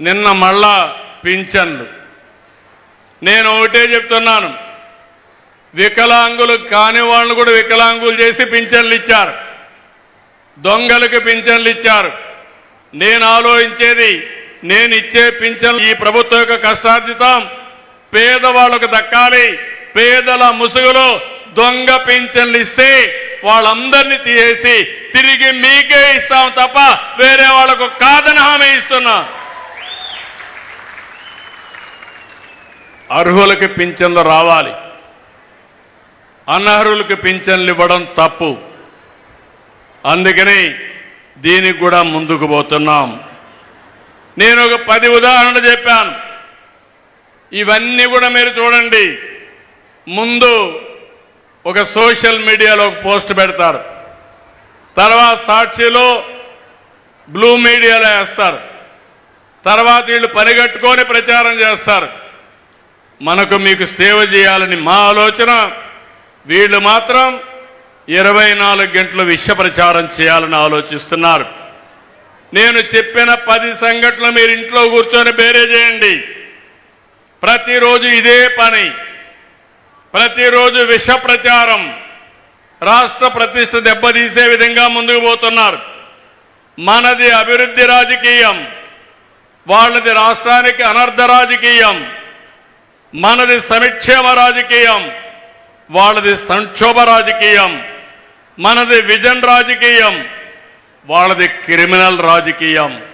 నిన్న మళ్ళా పింఛన్లు. నేను ఒకటే చెప్తున్నాను. వికలాంగులు కాని వాళ్ళను కూడా వికలాంగులు చేసి పింఛన్లు ఇచ్చారు. దొంగలకు పింఛన్లు ఇచ్చారు. నేను ఆలోచించేది నేను ఇచ్చే పింఛన్లు ఈ ప్రభుత్వం యొక్క కష్టార్జితం. పేదవాళ్ళకు దక్కాలి. పేదల ముసుగులో దొంగ పింఛన్లు ఇస్తే వాళ్ళందరినీ తీసేసి తిరిగి మీకే ఇస్తాం తప్ప వేరే వాళ్ళకు కాదని హామీ ఇస్తున్నా. అర్హులకి పింఛన్లు రావాలి. అనర్హులకి పింఛన్లు ఇవ్వడం తప్పు. అందుకని దీనికి కూడా ముందుకు పోతున్నాం. నేను ఒక పది ఉదాహరణ చెప్పాను. ఇవన్నీ కూడా మీరు చూడండి. ముందు ఒక సోషల్ మీడియాలో ఒక పోస్ట్ పెడతారు. తర్వాత సాక్షిలో బ్లూ మీడియాలో వేస్తారు. తర్వాత వీళ్ళు పనిగట్టుకొని ప్రచారం చేస్తారు. మనకు మీకు సేవ చేయాలని మా ఆలోచన వీళ్ళు మాత్రం ఇరవై నాలుగు గంటలు విష ప్రచారం చేయాలని ఆలోచిస్తున్నారు. నేను చెప్పిన పది సంఘటనలు మీరు ఇంట్లో కూర్చొని బేరే చేయండి. ప్రతిరోజు ఇదే పని. ప్రతిరోజు విష ప్రచారం రాష్ట్ర ప్రతిష్ట దెబ్బతీసే విధంగా ముందుకు పోతున్నారు. మనది అభివృద్ధి రాజకీయం. వాళ్ళది రాష్ట్రానికి అనర్ధ రాజకీయం. మనది సమిక్షేమ రాజకీయం వాళ్ళది సంక్షోభ రాజకీయం మనది విజన్ రాజకీయం వాళ్ళది క్రిమినల్ రాజకీయం.